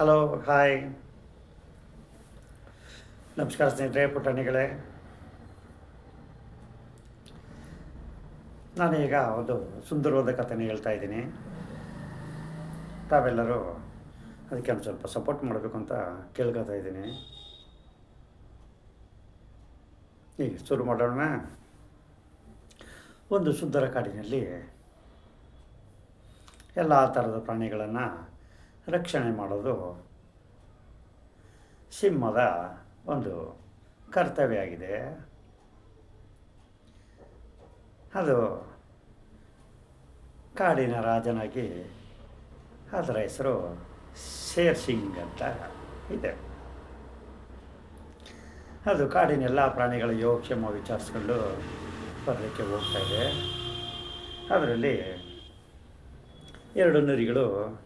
Hello hi ನಮಸ್ಕಾರ ಸ್ನೇಹಿತರೆ, ಪುಟಾಣಿಗಳೇ. ನಾನೀಗ ಒಂದು ಸುಂದರವಾದ ಕಥೆನ ಹೇಳ್ತಾ ಇದ್ದೀನಿ. ತಾವೆಲ್ಲರೂ ಅದಕ್ಕೆ ಒಂದು ಸ್ವಲ್ಪ ಸಪೋರ್ಟ್ ಮಾಡಬೇಕು ಅಂತ ಕೇಳ್ಕೊತಾ ಇದ್ದೀನಿ. ಈಗ ಶುರು ಮಾಡೋಣ. ಒಂದು ಸುಂದರ ಕಾಡಿನಲ್ಲಿ ಎಲ್ಲ ಥರದ ಪ್ರಾಣಿಗಳನ್ನು ರಕ್ಷಣೆ ಮಾಡೋದು ಸಿಂಹದ ಒಂದು ಕರ್ತವ್ಯ ಆಗಿದೆ. ಅದು ಕಾಡಿನ ರಾಜನಾಗಿ ಅದರ ಹೆಸರು ಶೇರ್ ಸಿಂಗ್ ಅಂತ ಇದೆ. ಅದು ಕಾಡಿನ ಎಲ್ಲ ಪ್ರಾಣಿಗಳ ಯೋಗಕ್ಷೇಮ ವಿಚಾರಿಸ್ಕೊಂಡು ಬರಲಿಕ್ಕೆ ಹೋಗ್ತಾ ಇದೆ. ಅದರಲ್ಲಿ ಎರಡು ನರಿಗಳು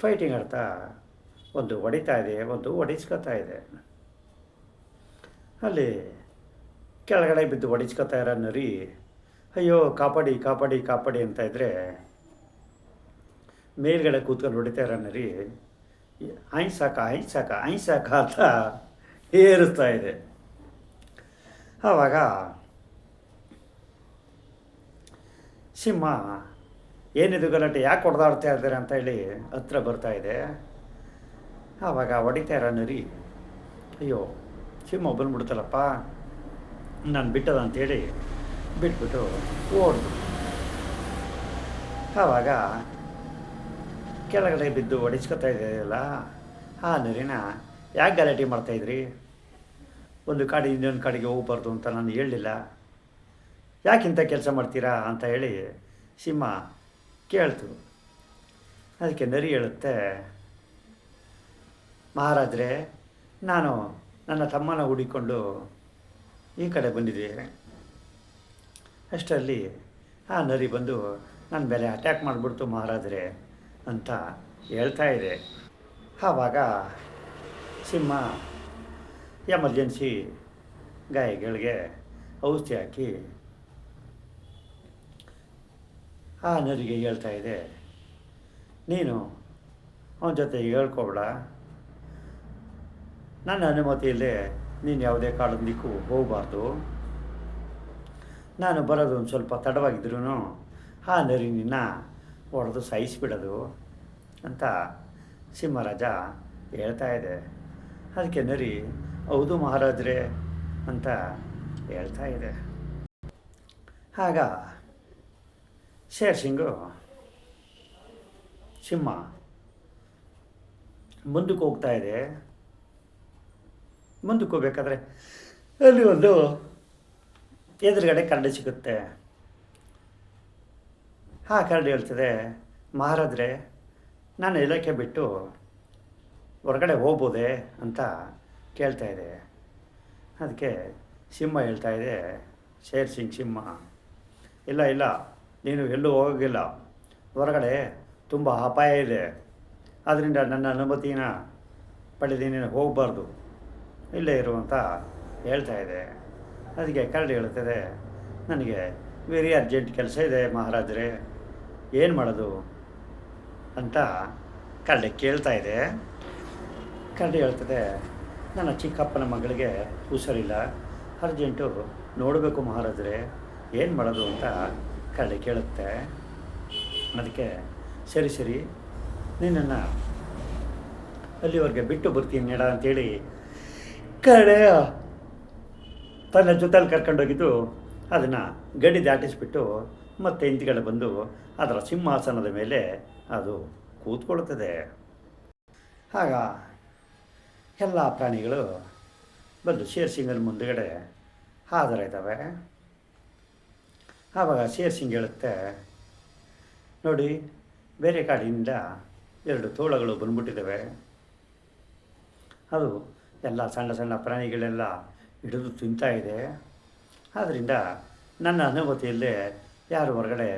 ಫೈಟಿಂಗ್ ಆಡ್ತಾ ಒಂದು ಹೊಡಿತಾ ಇದೆ, ಒಂದು ಹೊಡಿಸ್ಕೊತಾ ಇದೆ. ಅಲ್ಲಿ ಕೆಳಗಡೆ ಬಿದ್ದು ಹೊಡಿಸ್ಕೊತಾ ಇರೋ ನರಿ, ಅಯ್ಯೋ, ಕಾಪಾಡಿ ಕಾಪಾಡಿ ಕಾಪಾಡಿ ಅಂತ ಇದ್ದರೆ ಮೇಲ್ಗಡೆ ಕೂತ್ಕೊಂಡು ಹೊಡಿತಾ ಇರೋ ನರಿ ಆಯ್ಸಾಕ ಆಯ್ಸಾಕ ಆಯ್ಸಾಕ ಅಂತ ಏರಿಸ್ತಾ ಇದೆ. ಆವಾಗ, ಸಿಂಹ ಏನಿದು ಗಲಾಟೆ? ಯಾಕೆ ಹೊಡೆದಾಡ್ತಾ ಇದ್ದಾರೆ ಅಂತ ಹೇಳಿ ಹತ್ರ ಬರ್ತಾ ಇದೆ. ಆವಾಗ ಹೊಡಿತಾ ಇರೋ ನರಿ, ಅಯ್ಯೋ ಸಿಂಹ ಬಂದ್ಬಿಡ್ತಲ್ಲಪ್ಪ ನಾನು ಬಿಟ್ಟದ ಅಂತೇಳಿ ಬಿಟ್ಬಿಟ್ಟು ಓಡ್ದು. ಆವಾಗ ಕೆಳಗಡೆ ಬಿದ್ದು ಹೊಡಿಸ್ಕೊತಾ ಇದೆಯಲ್ಲ ಆ ನರಿನ ಯಾಕೆ ಗಲಾಟೆ ಮಾಡ್ತಾಯಿದ್ರಿ ಒಂದು ಕಾಡಿ ಇನ್ನೊಂದು ಕಾಡಿಗೆ ಹೋಗ್ಬಾರ್ದು ಅಂತ ನಾನು ಹೇಳಲಿಲ್ಲ. ಯಾಕೆ ಇಂಥ ಕೆಲಸ ಮಾಡ್ತೀರಾ ಅಂತ ಹೇಳಿ ಸಿಂಹ ಕೇಳ್ತು. ಅದಕ್ಕೆ ನರಿ ಹೇಳುತ್ತೆ, ಮಹಾರಾಜರೇ, ನಾನು ನನ್ನ ತಮ್ಮನ ಹುಡಿಕೊಂಡು ಈ ಕಡೆ ಬಂದಿದ್ದೇನೆ. ಅಷ್ಟರಲ್ಲಿ ಆ ನರಿ ಬಂದು ನನ್ನ ಮೇಲೆ ಅಟ್ಯಾಕ್ ಮಾಡಿಬಿಡ್ತು ಮಹಾರಾಜರೇ ಅಂತ ಹೇಳ್ತಾ ಇದೆ. ಆವಾಗ ಸಿಂಹ ಎಮರ್ಜೆನ್ಸಿ ಗಾಯಗಳಿಗೆ ಔಷಧಿ ಹಾಕಿ ಆ ನರಿಗೆ ಹೇಳ್ತಾ ಇದೆ, ನೀನು ಅವನ ಜೊತೆ ಹೇಳ್ಕೊಬೇಡ. ನನ್ನ ಅನುಮತಿಯಲ್ಲೇ ನೀನು ಯಾವುದೇ ಕಾಡದ ದಿಕ್ಕು ಹೋಗಬಾರ್ದು. ನಾನು ಬರೋದು ಒಂದು ಸ್ವಲ್ಪ ತಡವಾಗಿದ್ರೂ ಆ ನರಿ ನಿನ್ನ ಹೊಡೆದು ಸಾಯಿಸಿಬಿಡೋದು ಅಂತ ಸಿಂಹರಾಜ ಹೇಳ್ತಾ ಇದೆ. ಅದಕ್ಕೆ ನರಿ ಹೌದು ಮಹಾರಾಜರೇ ಅಂತ ಹೇಳ್ತಾ ಇದೆ. ಆಗ ಶೇರ್ ಸಿಂಗು ಸಿಂಹ ಮುಂದಕ್ಕೆ ಹೋಗ್ತಾ ಇದೆ ಮುಂದಕ್ಕೆ ಹೋಗ್ಬೇಕಾದ್ರೆ ಅಲ್ಲಿ ಒಂದು ಎದುರುಗಡೆ ಕರಡಿ ಸಿಗುತ್ತೆ ಆ ಕರಡಿ ಹೇಳ್ತದೆ ಮಹಾರಾಜರೇ ನಾನು ಇಲಾಖೆ ಬಿಟ್ಟು ಹೊರಗಡೆ ಹೋಗ್ಬೋದೇ ಅಂತ ಕೇಳ್ತಾ ಇದೆ ಅದಕ್ಕೆ ಸಿಂಹ ಹೇಳ್ತಾ ಇದೆ ಶೇರ್ ಸಿಂಗ್ ಸಿಂಹ ಇಲ್ಲ ಇಲ್ಲ ನೀನು ಎಲ್ಲೂ ಹೋಗೋಕ್ಕಿಲ್ಲ. ಹೊರಗಡೆ ತುಂಬ ಅಪಾಯ ಇದೆ. ಆದ್ದರಿಂದ ನನ್ನ ಅನುಮತಿನ ಪಡೆದು ನೀನು ಹೋಗಬಾರ್ದು. ಇಲ್ಲೇ ಇರುವಂತ ಹೇಳ್ತಾ ಇದೆ. ಅದಕ್ಕೆ ಕರಡಿ ಹೇಳ್ತದೆ ನನಗೆ ವೆರಿ ಅರ್ಜೆಂಟ್ ಕೆಲಸ ಇದೆ ಮಹಾರಾಜರೇ. ಏನು ಮಾಡೋದು? ಅಂತ ಕರಡಿ ಕೇಳ್ತಾ ಇದೆ. ಕರಡಿ ಹೇಳ್ತದೆ, ನನ್ನ ಚಿಕ್ಕಪ್ಪನ ಮಗಳಿಗೆ ಹುಷಾರಿಲ್ಲ ಅರ್ಜೆಂಟು ನೋಡಬೇಕು ಮಹಾರಾಜರೇ. ಏನು ಮಾಡೋದು? ಅಂತ ಕರಡಿ ಕೇಳುತ್ತೆ. ಅದಕ್ಕೆ ಸರಿ ಸರಿ, ನಿನ್ನನ್ನು ಅಲ್ಲಿವರೆಗೆ ಬಿಟ್ಟು ಬರ್ತೀನಿ ನೆಡ ಅಂತೇಳಿ ಕಡೆ ತನ್ನ ಜೊತೆಯಲ್ಲಿ ಕರ್ಕೊಂಡೋಗಿದ್ದು ಅದನ್ನು ಗಡಿ ದಾಟಿಸ್ಬಿಟ್ಟು ಮತ್ತೆ ಹಿಂದ್ಗಡೆ ಬಂದು ಅದರ ಸಿಂಹಾಸನದ ಮೇಲೆ ಅದು ಕೂತ್ಕೊಳ್ತದೆ. ಆಗ ಎಲ್ಲ ಪ್ರಾಣಿಗಳು ಬಂದು ಶೇರ್ ಸಿಂಗನ ಮುಂದುಗಡೆ ಹಾಜರಾಯ್ತವೆ ಆವಾಗ ಸಿಂಗ್ ಹೇಳುತ್ತೆ, ನೋಡಿ, ಬೇರೆ ಕಾಡಿನಿಂದ ಎರಡು ತೋಳಗಳು ಬಂದ್ಬಿಟ್ಟಿದ್ದಾವೆ. ಅದು ಎಲ್ಲ ಸಣ್ಣ ಸಣ್ಣ ಪ್ರಾಣಿಗಳೆಲ್ಲ ಹಿಡಿದು ತಿಂತಾ ಇದೆ. ಆದ್ದರಿಂದ ನನ್ನ ಅನುಮತಿಯಲ್ಲೇ ಯಾರು ಹೊರಗಡೆ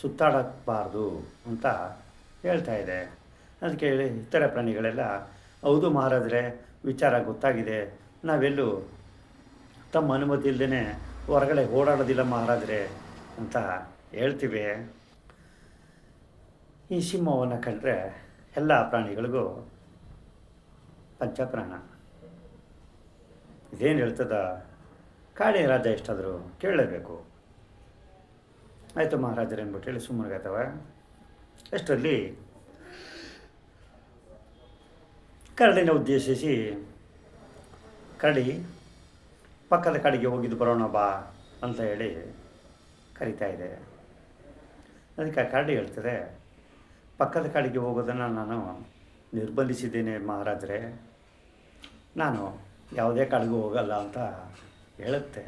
ಸುತ್ತಾಡಬಾರ್ದು ಅಂತ ಹೇಳ್ತಾ ಇದೆ. ಅದಕ್ಕೆ ಹೇಳಿ, ಇತರ ಪ್ರಾಣಿಗಳೆಲ್ಲ, ಹೌದು ಮಾರಾದರೆ ವಿಚಾರ ಗೊತ್ತಾಗಿದೆ. ನಾವೆಲ್ಲೂ ತಮ್ಮ ಅನುಮತಿ ಇಲ್ಲದೇ ಹೊರಗಡೆ ಓಡಾಡೋದಿಲ್ಲ ಮಹಾರಾಜರೇ. ಅಂತ ಹೇಳ್ತೀವಿ. ಈ ಸಿಂಹವನ್ನು ಕಂಡ್ರೆ ಎಲ್ಲ ಪ್ರಾಣಿಗಳಿಗೂ ಪಂಚಪ್ರಾಣ. ಇದೇನು ಹೇಳ್ತದ? ಕಾಳಿ ರಾಜ ಎಷ್ಟಾದರೂ ಕೇಳಲೇಬೇಕು. ಆಯಿತು ಮಹಾರಾಜರು ಅಂದ್ಬಿಟ್ಟು ಹೇಳಿ ಸುಮ್ಮನೆಗಾಯ್ತವ ಅಷ್ಟರಲ್ಲಿ ಕರಡಿನ ಉದ್ದೇಶಿಸಿ ಕರಡಿ ಪಕ್ಕದ ಕಡೆಗೆ ಹೋಗಿದ್ದು ಬರೋಣ ಬಾ ಅಂತ ಹೇಳಿ ಕರಿತಾ ಇದೆ. ಅದಕ್ಕೆ ಆ ಕರಡಿ ಹೇಳ್ತದೆ ಪಕ್ಕದ ಕಾಡಿಗೆ ಹೋಗೋದನ್ನು ನಾನು ನಿರ್ಬಂಧಿಸಿದ್ದೇನೆ ಮಹಾರಾಜರೇ. ನಾನು ಯಾವುದೇ ಕಾಡಿಗೂ ಹೋಗಲ್ಲ ಅಂತ ಹೇಳುತ್ತೆ.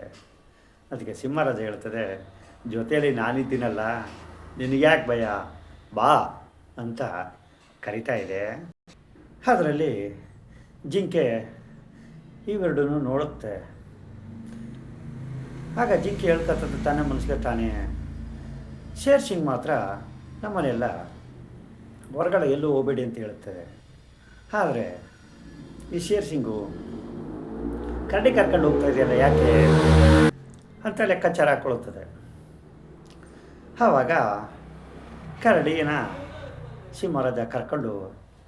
ಅದಕ್ಕೆ ಸಿಂಹರಾಜ ಹೇಳ್ತದೆ, ಜೊತೆಯಲ್ಲಿ ನಾನಿದ್ದೀನಲ್ಲ ನಿನಗ್ಯಾಕೆ ಭಯ? ಬಾ ಅಂತ ಕರಿತಾ ಇದೆ. ಅದರಲ್ಲಿ ಜಿಂಕೆ ಇವೆರಡೂ ನೋಡುತ್ತೆ. ಆಗ ಜಿಂಕೆ ಹೇಳ್ಕತ್ತದ ತಾನೇ ಮನಸ್ಸಿಗೆ ತಾನೇ. ಶೇರ್ ಸಿಂಗ್ ಮಾತ್ರ ನಮ್ಮನೆಲ್ಲ ಹೊರಗಡೆ ಎಲ್ಲೂ ಹೋಗಬೇಡಿ ಅಂತ ಹೇಳುತ್ತದೆ ಆದರೆ ಈ ಶೇರ್ ಸಿಂಗು ಕರಡಿ ಕರ್ಕೊಂಡು ಹೋಗ್ತಾ ಇದೆಯಲ್ಲ ಯಾಕೆ ಅಂತ ಲೆಕ್ಕಾಚಾರ ಹಾಕ್ಕೊಳ್ಳುತ್ತದೆ ಆವಾಗ ಕರಡಿನ ಸಿಂಹರಾಜ ಕರ್ಕೊಂಡು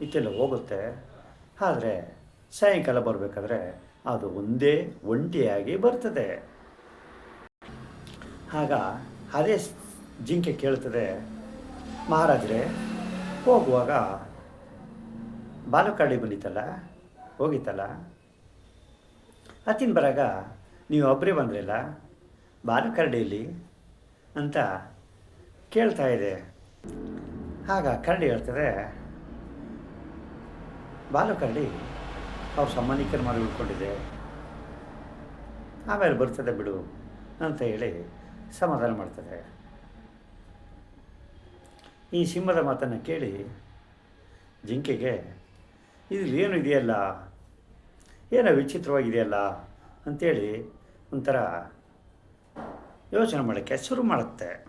ಇತ್ತೆಲ್ಲ ಹೋಗುತ್ತೆ. ಆದರೆ ಸಾಯಂಕಾಲ ಬರಬೇಕಾದ್ರೆ ಅದು ಒಂದೇ ಒಂಟಿಯಾಗಿ ಬರ್ತದೆ. ಆಗ ಅದೇ ಜಿಂಕೆ ಕೇಳ್ತದೆ, ಮಹಾರಾಜರೇ, ಹೋಗುವಾಗ ಬಾಲುಕಾಡಿ ಬಂದಿತ್ತಲ್ಲ, ಹೋಗಿತ್ತಲ್ಲ? ಅತ್ತಿನ ಬರಾಗ ನೀವು ಒಬ್ಬರೇ ಬಂದ್ರಲ್ಲ ಬಾಲುಕರಡಿಯಲ್ಲಿ ಅಂತ ಕೇಳ್ತಾ ಇದೆ. ಆಗ ಕರಡಿ ಹೇಳ್ತದೆ ಬಾಲುಕರಡಿ ಅವ್ರ ಸಂಬಂಧಿಕರ ಮಾಡಿ ಉಳ್ಕೊಂಡಿದೆ ಆಮೇಲೆ ಬರ್ತದೆ ಬಿಡು ಅಂತ ಹೇಳಿ ಸಮಾಧಾನ ಮಾಡ್ತದೆ ಈ ಸಿಂಹದ ಮಾತನ್ನು ಕೇಳಿ ಜಿಂಕೆಗೆ, ಇದ್ರಲ್ಲಿ ಏನು ಇದೆಯಲ್ಲ? ಏನೋ ವಿಚಿತ್ರವಾಗಿದೆಯಲ್ಲ? ಅಂಥೇಳಿ ಒಂಥರ ಯೋಚನೆ ಮಾಡೋಕ್ಕೆ ಶುರು ಮಾಡುತ್ತೆ.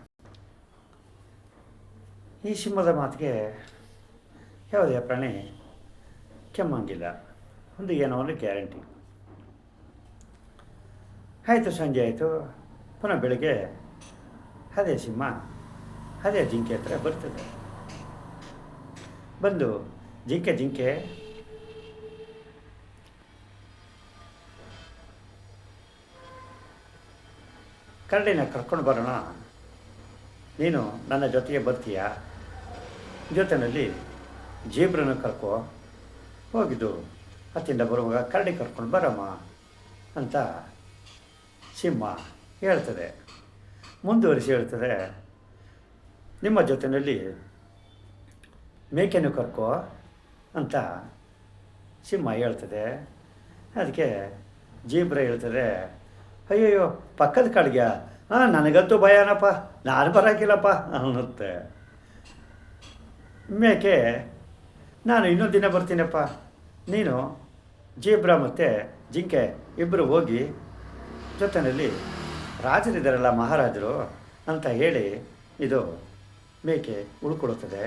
ಈ ಸಿಂಹದ ಮಾತಿಗೆ ಯಾವುದೇ ಪ್ರಾಣಿ ಕೆಮ್ಮಂಗಿಲ್ಲ. ಒಂದು ಏನೋ ಒಂದು ಗ್ಯಾರಂಟಿ. ಆಯಿತು ಸಂಜೆ ಆಯಿತು. ಪುನಃ ಬೆಳಗ್ಗೆ ಅದೇ ಸಿಂಹ ಅದೇ ಜಿಂಕೆ ಹತ್ರ ಬರ್ತದೆ. ಬಂದು ಜಿಂಕೆ ಜಿಂಕೆ, ಕರಡಿನ ಕರ್ಕೊಂಡು ಬರೋಣ. ನೀನು ನನ್ನ ಜೊತೆಗೆ ಬರ್ತೀಯ? ಜೊತೆಯಲ್ಲಿ ಜೀಬ್ರನ್ನ ಕರ್ಕೋ. ಹೋಗಿದ್ದು ಹತ್ತಿಂದ ಬರುವಾಗ ಕರಡಿ ಕರ್ಕೊಂಡು ಬರಮ್ಮ ಅಂತ ಸಿಂಹ ಹೇಳ್ತದೆ. ಮುಂದುವರಿಸಿ ಹೇಳ್ತದೆ. ನಿಮ್ಮ ಜೊತೆಯಲ್ಲಿ ಮೇಕೆನೂ ಕರ್ಕೋ ಅಂತ ಸಿಂಹ ಹೇಳ್ತದೆ. ಅದಕ್ಕೆ ಜೀಬ್ರ ಹೇಳ್ತದೆ, ಅಯ್ಯಯ್ಯೋ, ಪಕ್ಕದ ಕಾಡಿಗೆ ಹಾಂ ನನಗಂತೂ ಭಯನಪ್ಪ, ನಾನು ಬರೋಕ್ಕಿಲ್ಲಪ್ಪ ಅನ್ನುತ್ತೆ. ಮೇಕೆ, ನಾನು ಇನ್ನೊಂದು ದಿನ ಬರ್ತೀನಪ್ಪ. ನೀನು ಜೀಬ್ರ ಮತ್ತು ಜಿಂಕೆ ಇಬ್ಬರು ಹೋಗಿ ಜೊತೆಯಲ್ಲಿ ರಾಜರಿದ್ದಾರಲ್ಲ ಮಹಾರಾಜರು ಅಂತ ಹೇಳಿ ಇದು ಮೇಕೆ ಉಳ್ಕೊಳ್ಳುತ್ತದೆ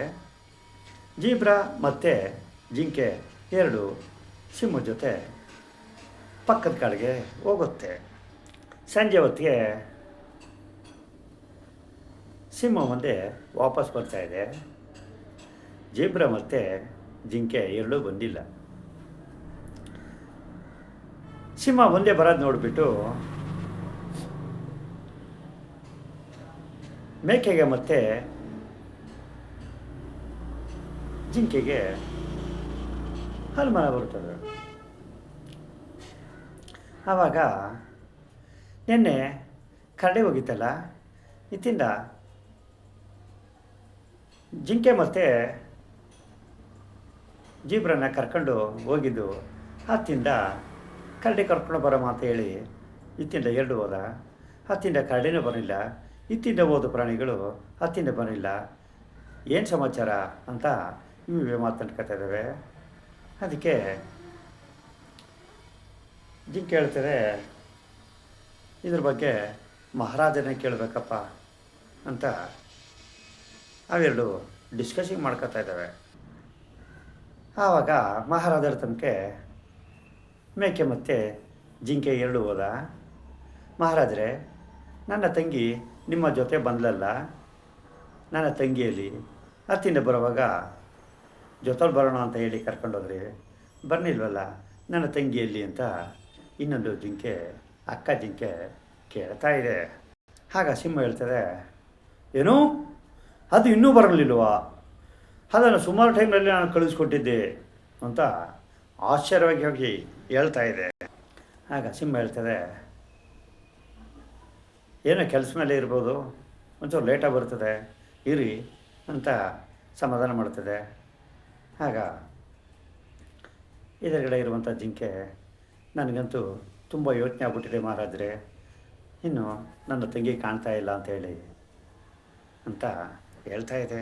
ಜೀಬ್ರ ಮತ್ತು ಜಿಂಕೆ ಎರಡು ಸಿಂಹದ ಜೊತೆ ಪಕ್ಕದ ಕಾಡಿಗೆ ಹೋಗುತ್ತೆ. ಸಂಜೆ ಹೊತ್ತಿಗೆ ಸಿಂಹ ಮುಂದೆ ವಾಪಸ್ ಬರ್ತಾ ಇದೆ. ಜೀಬ್ರ ಮತ್ತು ಜಿಂಕೆ ಎರಡೂ ಬಂದಿಲ್ಲ. ಸಿಂಹ ಮುಂದೆ ಬರೋದು ನೋಡಿಬಿಟ್ಟು ಮೇಕೆಗೆ ಮತ್ತೆ ಜಿಂಕೆಗೆ ಅನುಮಾನ ಬರ್ತದೆ ಆವಾಗ ನಿನ್ನೆ ಕರಡಿ ಹೋಗಿತ್ತಲ್ಲ ಇತ್ತಿಂದ ಜಿಂಕೆ ಮತ್ತೆ ಜೀಬ್ರನ್ನ ಕರ್ಕೊಂಡು ಹೋಗಿದ್ದು, ಹತ್ತಿಂದ ಕರಡಿ ಕರ್ಕೊಂಡು ಬರೋಮ್ಮ ಅಂತ ಹೇಳಿ ಇತ್ತಿಂದ ಎರಡು ಹೋದ. ಹತ್ತಿಂದ ಕರಡಿನೂ ಬರಲಿಲ್ಲ. ಇತ್ತಿಂದ ಹೋದ ಪ್ರಾಣಿಗಳು ಹತ್ತಿಂದ ಬರಲಿಲ್ಲ ಏನು ಸಮಾಚಾರ ಅಂತ ಇವೆ ಮಾತನಾಡ್ಕೊತಾ ಇದ್ದಾವೆ. ಅದಕ್ಕೆ ಜಿಂಕೆ ಹೇಳ್ತಾರೆ ಇದ್ರ ಬಗ್ಗೆ ಮಹಾರಾಜನೇ ಕೇಳಬೇಕಪ್ಪ ಅಂತ ಅವೆರಡು ಡಿಸ್ಕಷನ್ ಮಾಡ್ಕೊತಾ ಇದ್ದಾವೆ. ಆವಾಗ ಮಹಾರಾಜರ ತನಕ ಮೇಕೆ ಮತ್ತು ಜಿಂಕೆ ಎರಡು ಹೋದ. ಮಹಾರಾಜರೇ, ನನ್ನ ತಂಗಿ ನಿಮ್ಮ ಜೊತೆ ಬಂದಲಲ್ಲ ನನ್ನ ತಂಗಿಯಲ್ಲಿ. ಹತ್ತಿಂದ ಬರುವಾಗ, ಜೊತೆಲಿ ಬರೋಣ ಅಂತ ಹೇಳಿ ಕರ್ಕೊಂಡೋದ್ರಿ, ಬರ್ನಿಲ್ವಲ್ಲ, ನನ್ನ ತಂಗಿಯಲ್ಲಿ ಅಂತ ಇನ್ನೊಂದು ಜಿಂಕೆ, ಅಕ್ಕ ಜಿಂಕೆ ಕೇಳ್ತಾ ಇದೆ. ಆಗ ಸಿಂಹ ಹೇಳ್ತದೆ, ಏನು? ಅದು ಇನ್ನೂ ಬರಲಿಲ್ವಾ? ಅದನ್ನು ಸುಮಾರು ಟೈಮ್ನಲ್ಲಿ ನಾನು ಕಳಿಸ್ಕೊಟ್ಟಿದ್ದೆ ಅಂತ ಆಶ್ಚರ್ಯವಾಗಿ ಹೋಗಿ ಹೇಳ್ತಾ ಇದೆ. ಆಗ ಸಿಂಹ ಹೇಳ್ತದೆ ಏನೋ ಕೆಲಸ ಮೇಲೆ ಇರ್ಬೋದು. ಒಂಚೂರು ಲೇಟಾಗಿ ಬರ್ತದೆ. ಇರಿ ಅಂತ ಸಮಾಧಾನ ಮಾಡ್ತದೆ. ಆಗ ಎದುರುಗಡೆ ಇರುವಂಥ ಜಿಂಕೆ ನನಗಂತೂ ತುಂಬ ಯೋಚನೆ ಆಗ್ಬಿಟ್ಟಿದೆ ಮಹಾರಾಜರೇ. ಇನ್ನು ನನ್ನ ತಂಗಿ ಕಾಣ್ತಾ ಇಲ್ಲ ಅಂತ ಹೇಳಿ ಅಂತ ಹೇಳ್ತಾ ಇದೆ.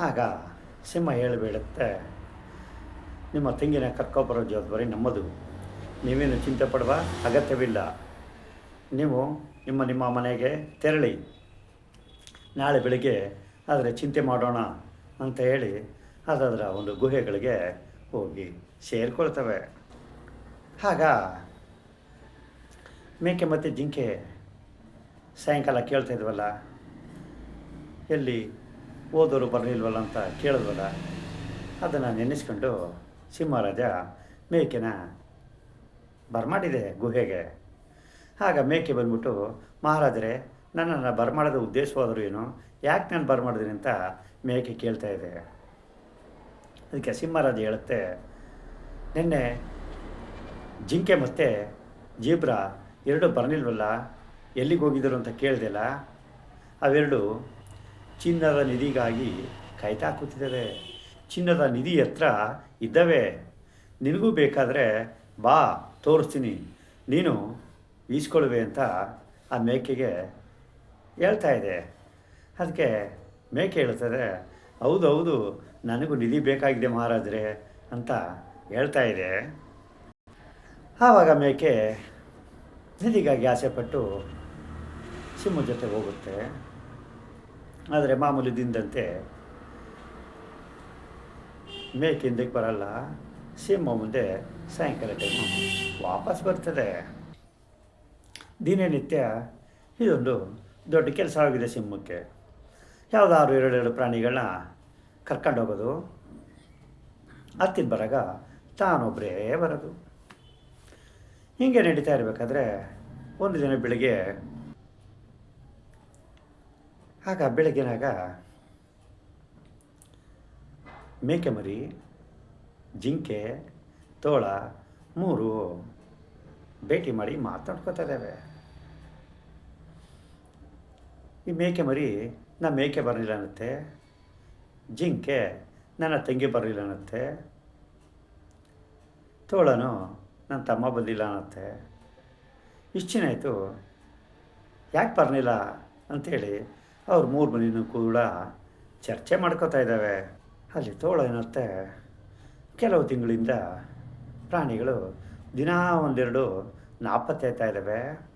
ಆಗ ಸಿಂಹ ಹೇಳಿಬಿಡುತ್ತೆ, ನಿಮ್ಮ ತಂಗಿನ ಕರ್ಕೊಬರೋ ಜವಾಬ್ದಾರಿ ನಮ್ಮದು. ನೀವೇನು ಚಿಂತೆ ಪಡುವ ಅಗತ್ಯವಿಲ್ಲ. ನೀವು ನಿಮ್ಮ ನಿಮ್ಮ ಮನೆಗೆ ತೆರಳಿ, ನಾಳೆ ಬೆಳಿಗ್ಗೆ ಆದರೆ ಚಿಂತೆ ಮಾಡೋಣ ಅಂತ ಹೇಳಿ ಅದರ ಒಂದು ಗುಹೆಗಳಿಗೆ ಹೋಗಿ ಸೇರಿಕೊಳ್ತವೆ. ಆಗ ಮೇಕೆ ಮತ್ತು ಜಿಂಕೆ ಸಾಯಂಕಾಲ ಕೇಳ್ತಾ ಇದ್ವಲ್ಲ, ಎಲ್ಲಿ ಓದೋರು ಬರಲಿಲ್ವಲ್ಲ ಅಂತ ಕೇಳಿದ್ವಲ್ಲ, ಅದನ್ನು ನೆನೆಸ್ಕೊಂಡು ಸಿಂಹರಾಜ ಮೇಕೆನ ಬರಮಾಡಿದೆ ಗುಹೆಗೆ. ಆಗ ಮೇಕೆ ಬಂದ್ಬಿಟ್ಟು, ಮಹಾರಾಜರೇ ನನ್ನನ್ನು ಬರಮಾಡದ ಉದ್ದೇಶವಾದರೂ ಏನು? ಯಾಕೆ ನಾನು ಬರಮಾಡಿದ್ದೀನಿ ಅಂತ ಮೇಕೆ ಕೇಳ್ತಾ ಇದೆ. ಅದಕ್ಕೆ ಸಿಂಹರಾಜ ಹೇಳುತ್ತೆ, ನಿನ್ನೆ ಜಿಂಕೆ ಮತ್ತು ಜೀಬ್ರಾ ಎರಡು ಬರಲಿಲ್ವಲ್ಲ ಎಲ್ಲಿಗೆ ಹೋಗಿದ್ದರು ಅಂತ ಕೇಳ್ದಿಲ್ಲ ಅವೆರಡು ಚಿನ್ನದ ನಿಧಿಗಾಗಿ ಕಾಯ್ತಾ ಕೂತಿದ್ದಾವೆ. ಚಿನ್ನದ ನಿಧಿ ಹತ್ರ ಇದ್ದಾವೆ. ನಿನಗೂ ಬೇಕಾದರೆ ಬಾ, ತೋರಿಸ್ತೀನಿ. ನೀನು ಈಸ್ಕೊಳ್ವೆ ಅಂತ ಆ ಮೇಕೆಗೆ ಹೇಳ್ತಾ ಇದೆ. ಅದಕ್ಕೆ ಮೇಕೆ ಹೇಳ್ತದೆ ಹೌದು ಹೌದು, ನನಗೂ ನಿಧಿ ಬೇಕಾಗಿದೆ ಮಹಾರಾಜ್ರೆ ಅಂತ ಹೇಳ್ತಾ ಇದೆ. ಆವಾಗ ಮೇಕೆ ನಿಧಿಗಾಗಿ ಆಸೆಪಟ್ಟು ಸಿಂಹ ಜೊತೆ ಹೋಗುತ್ತೆ. ಆದರೆ ಮಾಮೂಲಿ ದಿಂದಂತೆ ಮೇಕೆ ಹಿಂದಕ್ಕೆ ಬರಲ್ಲ, ಸಿಂಹ ಮುಂದೆ ಸಾಯಂಕಾಲ ಟೈಮು ವಾಪಸ್ ಬರ್ತದೆ. ದಿನನಿತ್ಯ ಇದೊಂದು ದೊಡ್ಡ ಕೆಲಸ ಆಗಿದೆ ಸಿಂಹಕ್ಕೆ. ಯಾವುದಾದ್ರು ಎರಡೆರಡು ಪ್ರಾಣಿಗಳನ್ನ ಕರ್ಕೊಂಡೋಗೋದು ಹತ್ತಿದ ಬರಾಗ ತಾನೊಬ್ಬರೇ ಬರೋದು. ಹೀಗೆ ನಡೀತಾ ಇರಬೇಕಾದ್ರೆ ಒಂದು ದಿನ ಬೆಳಿಗ್ಗೆ ಆಗ ಬೆಳಗ್ಗಿನಾಗ ಮೇಕೆ ಮರಿ, ಜಿಂಕೆ, ತೋಳ ಮೂರು ಭೇಟಿ ಮಾಡಿ ಮಾತಾಡ್ಕೊತಾ ಇದ್ದಾವೆ. ಈ ಮೇಕೆ ಮರಿ ನಾ ಮೇಕೆ ಬರಲಿಲ್ಲ ಅನ್ನತ್ತೆ. ಜಿಂಕೆ ನನ್ನ ತಂಗಿ ಬರಲಿಲ್ಲ ಅನ್ನತ್ತೆ. ತೋಳನು ನನ್ನ ತಮ್ಮ ಬಂದಿಲ್ಲ ಅನ್ನತ್ತೆ. ಇಷ್ಟು ಚೆನ್ನಾಯಿತು ಯಾಕೆ ಬರಲಿಲ್ಲ ಅಂಥೇಳಿ ಅವ್ರು ಮೂರು ಮನೆಯೂ ಕೂಡ ಚರ್ಚೆ ಮಾಡ್ಕೋತಾ ಇದ್ದಾವೆ. ಅಲ್ಲಿ ತೋಳ ಏನತ್ತೆ ಕೆಲವು ತಿಂಗಳಿಂದ ಪ್ರಾಣಿಗಳು ದಿನಾ ಒಂದೆರಡು ನಾಪತ್ತೆ ಆಯ್ತಾ ಇದ್ದಾವೆ.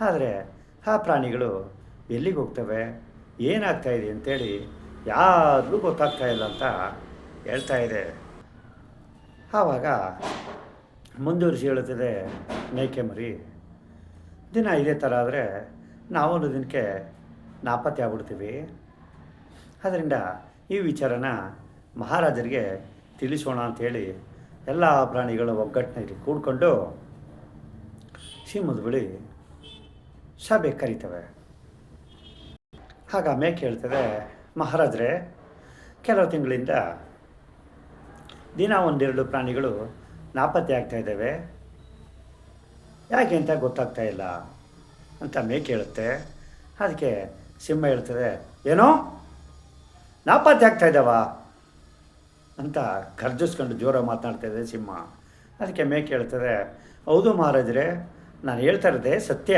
ಆದರೆ ಆ ಪ್ರಾಣಿಗಳು ಎಲ್ಲಿಗೆ ಹೋಗ್ತವೆ? ಏನಾಗ್ತಾಯಿದೆ ಅಂತೇಳಿ ಯಾರಿಗೂ ಗೊತ್ತಾಗ್ತಾ ಇಲ್ಲ ಅಂತ ಹೇಳ್ತಾ ಇದೆ. ಆವಾಗ ಮುಂದುವರಿಸಿ ಹೇಳುತ್ತದೆ ಮೇಕೆ ಮರಿ. ದಿನ ಇದೇ ಥರ ಆದರೆ ನಾವೊಂದು ದಿನಕ್ಕೆ ನಾಪತ್ತೆ ಆಗ್ಬಿಡ್ತೀವಿ. ಅದರಿಂದ ಈ ವಿಚಾರನ ಮಹಾರಾಜರಿಗೆ ತಿಳಿಸೋಣ ಅಂಥೇಳಿ ಎಲ್ಲ ಪ್ರಾಣಿಗಳು ಒಗ್ಗಟ್ಟಿನಲ್ಲಿ ಕೂಡ್ಕೊಂಡು ಸಿಂಹದ ಬಳಿ ಸಭೆ ಕರೀತವೆ. ಆಗ ಮೇಕೆ ಹೇಳ್ತದೆ ಮಹಾರಾಜರೇ, ಕೆಲವು ತಿಂಗಳಿಂದ ದಿನ ಒಂದೆರಡು ಪ್ರಾಣಿಗಳು ನಾಪತ್ತೆ ಆಗ್ತಾ ಇದ್ದಾವೆ. ಯಾಕೆ ಅಂತ ಗೊತ್ತಾಗ್ತಾ ಇಲ್ಲ ಅಂತ ಮೇಕೆ ಹೇಳುತ್ತೆ ಅದಕ್ಕೆ ಸಿಂಹ ಹೇಳ್ತದೆ, ಏನೋ, ನಾಪತ್ತೆ ಆಗ್ತಾ ಇದ್ದಾವ? ಅಂತ ಖರ್ಜಿಸ್ಕೊಂಡು ಜೋರಾಗಿ ಮಾತನಾಡ್ತಾ ಇದೆ ಸಿಂಹ. ಅದಕ್ಕೆ ಮೇಕೆ ಹೇಳ್ತದೆ ಹೌದು ಮಹಾರಾಜರೇ, ನಾನು ಹೇಳ್ತಾ ಇರೋದೇ ಸತ್ಯ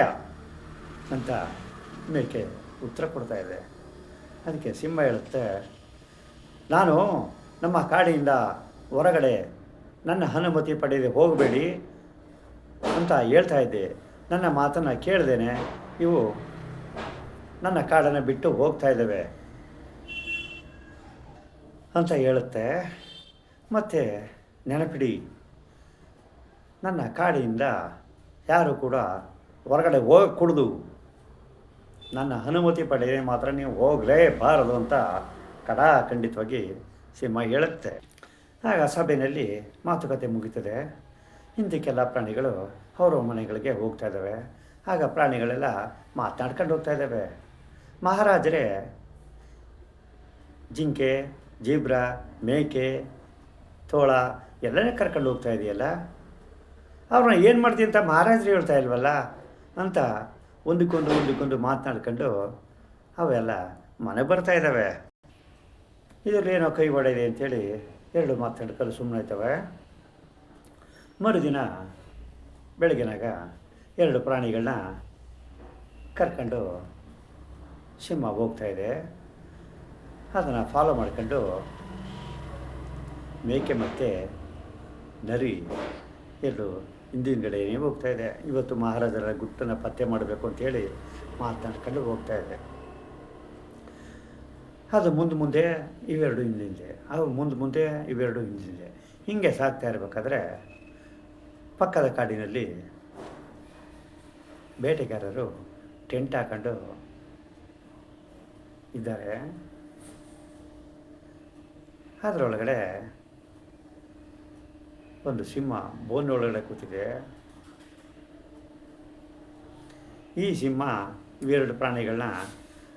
ಅಂತ ಮೇಕೆ ಉತ್ತರ ಕೊಡ್ತಾ ಇದೆ. ಅದಕ್ಕೆ ಸಿಂಹ ಹೇಳುತ್ತೆ, ನಾನು ನಮ್ಮ ಕಾಡಿಯಿಂದ ಹೊರಗಡೆ ನನ್ನ ಅನುಮತಿ ಪಡೆಯದೆ ಹೋಗಬೇಡಿ ಅಂತ ಹೇಳ್ತಾ ಇದ್ದೆ. ನನ್ನ ಮಾತನ್ನು ಕೇಳ್ದೇನೆ ಇವು ನನ್ನ ಕಾಡನ್ನು ಬಿಟ್ಟು ಹೋಗ್ತಾ ಇದ್ದಾವೆ. ಅಂತ ಹೇಳುತ್ತೆ. ಮತ್ತು ನೆನಪಿಡಿ, ನನ್ನ ಕಾಡಿಯಿಂದ ಯಾರು ಕೂಡ ಹೊರಗಡೆ ಹೋಗಿ ಕುಡ್ದು ನನ್ನ ಅನುಮತಿ ಪಡೆಯದೆ ಮಾತ್ರ ನೀವು ಹೋಗಲೇಬಾರದು ಅಂತ ಕಡಾಖಂಡಿತವಾಗಿ ಸಿಂಹ ಹೇಳುತ್ತೆ. ಆಗ ಸಭೆಯಲ್ಲಿ ಮಾತುಕತೆ ಮುಗೀತದೆ. ಹಿಂದಕ್ಕೆಲ್ಲ ಪ್ರಾಣಿಗಳು ಅವರ ಮನೆಗಳಿಗೆ ಹೋಗ್ತಾ ಇದ್ದಾವೆ. ಆಗ ಪ್ರಾಣಿಗಳೆಲ್ಲ ಮಾತನಾಡ್ಕೊಂಡು ಹೋಗ್ತಾ ಇದ್ದಾವೆ. ಮಹಾರಾಜರೇ, ಜಿಂಕೆ ಜೀಬ್ರಾ, ಮೇಕೆ, ತೋಳ ಎಲ್ಲನೇ ಕರ್ಕೊಂಡು ಹೋಗ್ತಾ ಇದೆಯಲ್ಲ? ಅವ್ರನ್ನ ಏನು ಮಾಡ್ತೀನಿ ಅಂತ ಮಹಾರಾಜರು ಹೇಳ್ತಾ ಇಲ್ವಲ್ಲ? ಅಂತ ಒಂದಕ್ಕೊಂದು ಒಂದಕ್ಕೊಂದು ಮಾತನಾಡ್ಕೊಂಡು ಅವೆಲ್ಲ ಮನೆ ಬರ್ತಾ ಇದ್ದಾವೆ ಇದರಲ್ಲಿ ಏನೋ ಕೈ ಒಡೆಯಿದೆ ಅಂತೇಳಿ ಎರಡು ಮಾತನಾಡ್ಕೊಂಡು ಸುಮ್ಮನೆ ಆಯ್ತವೆ ಮರುದಿನ ಬೆಳಗಿನಾಗ ಎರಡು ಪ್ರಾಣಿಗಳನ್ನ ಕರ್ಕೊಂಡು ಸಿಂಹ ಹೋಗ್ತಾಯಿದೆ ಅದನ್ನು ಫಾಲೋ ಮಾಡ್ಕೊಂಡು ಮೇಕೆ ಮತ್ತು ನರಿ ಎರಡು ಹಿಂದಿನಗಡೆನೇ ಹೋಗ್ತಾ ಇದೆ. ಇವತ್ತು ಮಹಾರಾಜರ ಗುಟ್ಟನ್ನು ಪತ್ತೆ ಮಾಡಬೇಕು ಅಂತೇಳಿ ಮಾತನಾಡ್ಕೊಂಡು ಹೋಗ್ತಾ ಇದೆ. ಅದು ಮುಂದೆ ಮುಂದೆ, ಇವೆರಡು ಹಿಂದಿಂದೆ ಅವು ಮುಂದೆ ಮುಂದೆ, ಇವೆರಡು ಹಿಂದಿಂದೆ ಹೀಗೆ ಸಾಕ್ತಾ ಇರಬೇಕಾದ್ರೆ ಪಕ್ಕದ ಕಾಡಿನಲ್ಲಿ ಬೇಟೆಗಾರರು ಟೆಂಟ್ ಹಾಕೊಂಡು ಇದ್ದಾರೆ. ಅದರೊಳಗಡೆ ಒಂದು ಸಿಂಹ ಬೋನ್ ಒಳಗಡೆ ಕೂತಿದೆ. ಈ ಸಿಂಹ ಇವೆರಡು ಪ್ರಾಣಿಗಳನ್ನ